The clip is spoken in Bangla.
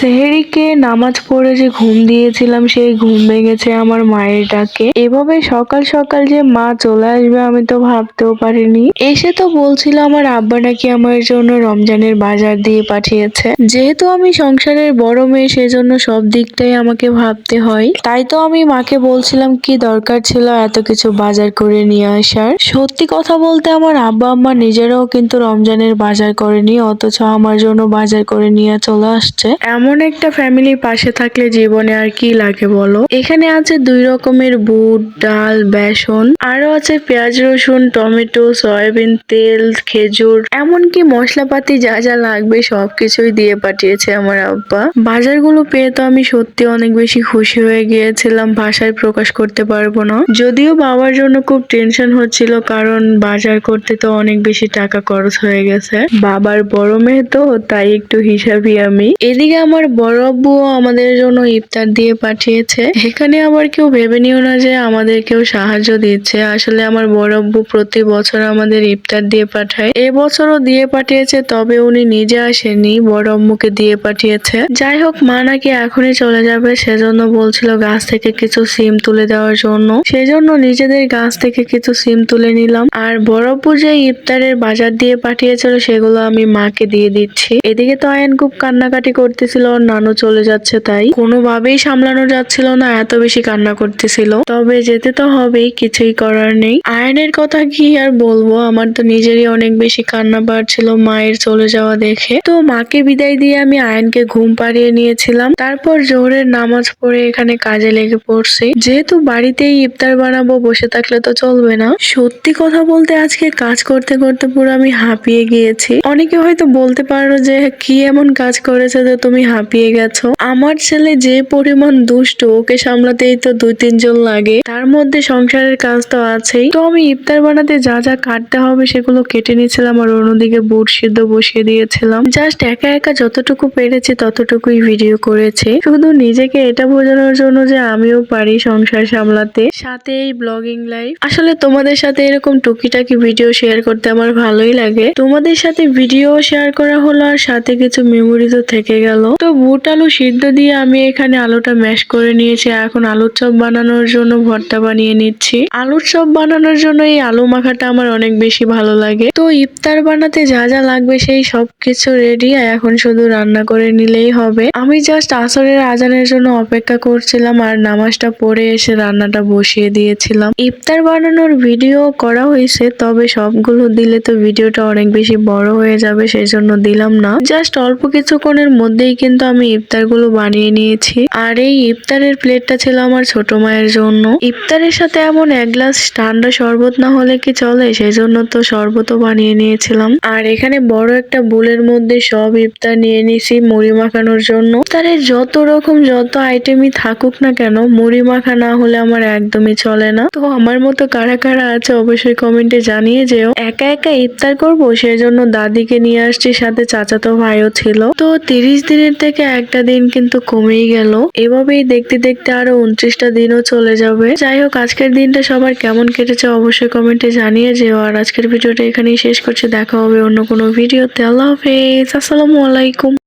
সেহেরিকে নামাজ পড়ে যে ঘুম দিয়েছিলাম, সেই ঘুম ভেঙেছে আমার মায়ের ডাকে। এভাবে সকাল সকাল যে মা চলে আসবে আমি তো ভাবতেও পারিনি। এসে তো বলছিল আমার আব্বা নাকি আমার জন্য রমজানের বাজার দিয়ে পাঠিয়েছে। যেহেতু আমি সংসারের বড় মেয়ে, সেজন্য সব দিকটাই আমাকে ভাবতে হয়। তাই তো আমি মাকে বলছিলাম, কি দরকার ছিল এত কিছু বাজার করে নিয়ে আসার? সত্যি কথা বলতে আমার আব্বা আম্মা নিজেরাও কিন্তু রমজানের বাজার করেনি, অথচ আমার জন্য বাজার করে নিয়ে চলে আসছে। এমন একটা ফ্যামিলি পাশে থাকলে জীবনে আর কি লাগে বলো? এখানে আছে দুই রকমের বুট, ডাল, বেসন। আরও আছে পেঁয়াজ, রসুন, টমেটো, সয়াবিন, তেল, খেজুর। এমনকি মশলাপাতি যা যা লাগবে সবকিছুই দিয়ে পাঠিয়েছে আমার আব্বা। বাজারগুলো পেয়ে তো আমি সত্যি অনেক বেশি খুশি হয়ে গিয়েছিলাম, ভাষায় প্রকাশ করতে পারব না। যদিও বাবার জন্য খুব টেনশন হচ্ছিল, কারণ বাজার করতে তো অনেক বেশি টাকা খরচ হয়ে গেছে। বাবার বড় মেয়ে তো, তাই একটু হিসাবই আমি। এদিকে আমার বড় আব্বুও আমাদের জন্য ইফতার দিয়ে পাঠিয়েছে। এখানে আবার কেউ ভেবে নিও না যে আমাদের কেউ সাহায্য দিচ্ছে। আসলে আমার বড় আব্বু প্রতি বছর আমাদের ইফতার দিয়ে পাঠায়। এবছরও দিয়ে পাঠিয়েছে, তবে উনি নিজে আসেনি বড় আম্মুকে দিয়ে পাঠিয়েছে। যাই হোক, মা নাকি এখনই চলে যাবে, সেজন্য বলছিল গাছ থেকে কিছু সিম তুলে দেওয়ার জন্য। সেজন্য নিজেদের গাছ থেকে কিছু সিম তুলে নিলাম। আর বড় আব্বু যে ইফতারের বাজার দিয়ে পাঠিয়েছিল, সেগুলো আমি মাকে দিয়ে দিচ্ছি। এদিকে তো আয়ন খুব কান্নাকাটি করতেছিল ওর নানু চলে যাচ্ছে তাই। কোনোভাবেই সামলানো যাচ্ছিল না, এত বেশি কান্না করতেছিল। তবে যেতে তো হবেই, কিছুই করার নেই। আয়নের কথা কি আর বলব? আমার তো নিজেরই অনেক বেশি কান্না পাচ্ছিল মায়ের চলে যাওয়া দেখে। তো মাকে বিদায় দিয়ে আমি আয়নকে ঘুম পাড়িয়ে নিয়েছিলাম। তারপর জোহরের নামাজ পড়ে এখানে কাজে লেগে পড়ছি। যেহেতু বাড়িতেই ইফতার বানাবো, বসে থাকলে তো চলবে না। সত্যি কথা বলতে আজকে কাজ করতে করতে পুরো আমি হাঁপিয়ে গিয়েছি। অনেকে হয়তো বলতে পারো যে, কি এমন কাজ করেছে যে তুমি হাঁপিয়ে গেছো? আমার ছেলে যে পরিমাণ দুষ্ট, ওকে সামলাতেই তো দুই, তিনজন লাগে। তার মধ্যে সংসারের কাজ তো আছেই। তো আমি ইফতার বানাতে যা যা কাটতে হবে, সেগুলো কেটে নিয়েছিলাম আর অন্যদিকে বুট সিদ্ধ বসিয়ে দিয়েছিলাম। জাস্ট একা একা যতটুকু পেরেছি, ততটুকুই ভিডিও করেছি। শুধু নিজেকে এটা বোঝানোর জন্য যে আমিও পারি সংসার সামলাতে। সাথে এই ব্লগিং লাইফ। আসলে তোমাদের সাথে এরকম টুকিটাকি ভিডিও শেয়ার করতে আমার ভালোই লাগে। তোমাদের সাথে ভিডিও শেয়ার করা হলো আর সাথে কিছু মেমোরি তো থেকে গেল। তো বুট আলু সিদ্ধ দিয়ে আমি এখানে আলুটা ম্যাশ করে নিয়েছি। এখন আলুর চপ বানানোর জন্য ভর্তা বানিয়ে নিচ্ছি। আলুর চপ বানানোর জন্য এই আলু মাখাটা আমার অনেক বেশি ভালো লাগে। তো ইফতার বানাতে যা যা লাগবে সেই সব কিছু রেডি এখন শুধু রান্না করে নিলেই হবে। আমি জাস্ট আসরের আজানের জন্য অপেক্ষা করছিলাম আর নামাজটা পড়ে এসে রান্নাটা বসিয়ে দিয়েছিলাম। ইফতার বানানোর ভিডিও করা হয়েছে, তবে সবগুলো দিলে তো ভিডিওটা অনেক বেশি বড় হয়ে যাবে সেই জন্য দিলাম না। জাস্ট অল্প কিছুক্ষণের মধ্যেই কিন্তু আমি ইফতারগুলো বানিয়ে নিয়েছি। আর এই ইফতারের প্লেটটা ছিল আমার ছোট মায়ের জন্য। ইফতারের সাথে এমন এক গ্লাস ঠান্ডা শরবত না হলে কি চলে? সেই জন্য তো শরবতও বানিয়ে নিয়েছিলাম। আর এখানে বড় একটা বুলের মধ্যে সব ইফতার নিয়ে নিয়েছি মুড়ি মাখানোর জন্য। ইফতারে যত রকম যত আইটেমই থাকুক না কেন, মুড়ি মাখা না হলে আমার একদমই চলে না। তো আমার মতো কারা কারা আছে অবশ্যই কমেন্টে জানিয়ে যেও। একা একা ইফতার করব সেই জন্য দাদিকে নিয়ে আসছি, সাথে চাচাতো ভাইও ছিল। তো তিরিশ দিনের থেকে একটা দিন কিন্তু কমেই গেল। এভাবেই দেখতে দেখতে আরও উনত্রিশটা দিনও চলে যাবে। যাই হোক, আজকের দিনটা সবার কেমন কেটেছে অবশ্যই কমেন্টে জানিয়ে যেও। আর আজকের ভিডিওটা এখানেই শেষ করছে। দেখা হবে অন্য কোনো ভিডিওতে। আল্লাহ হাফেজ। আসসালামু আলাইকুম।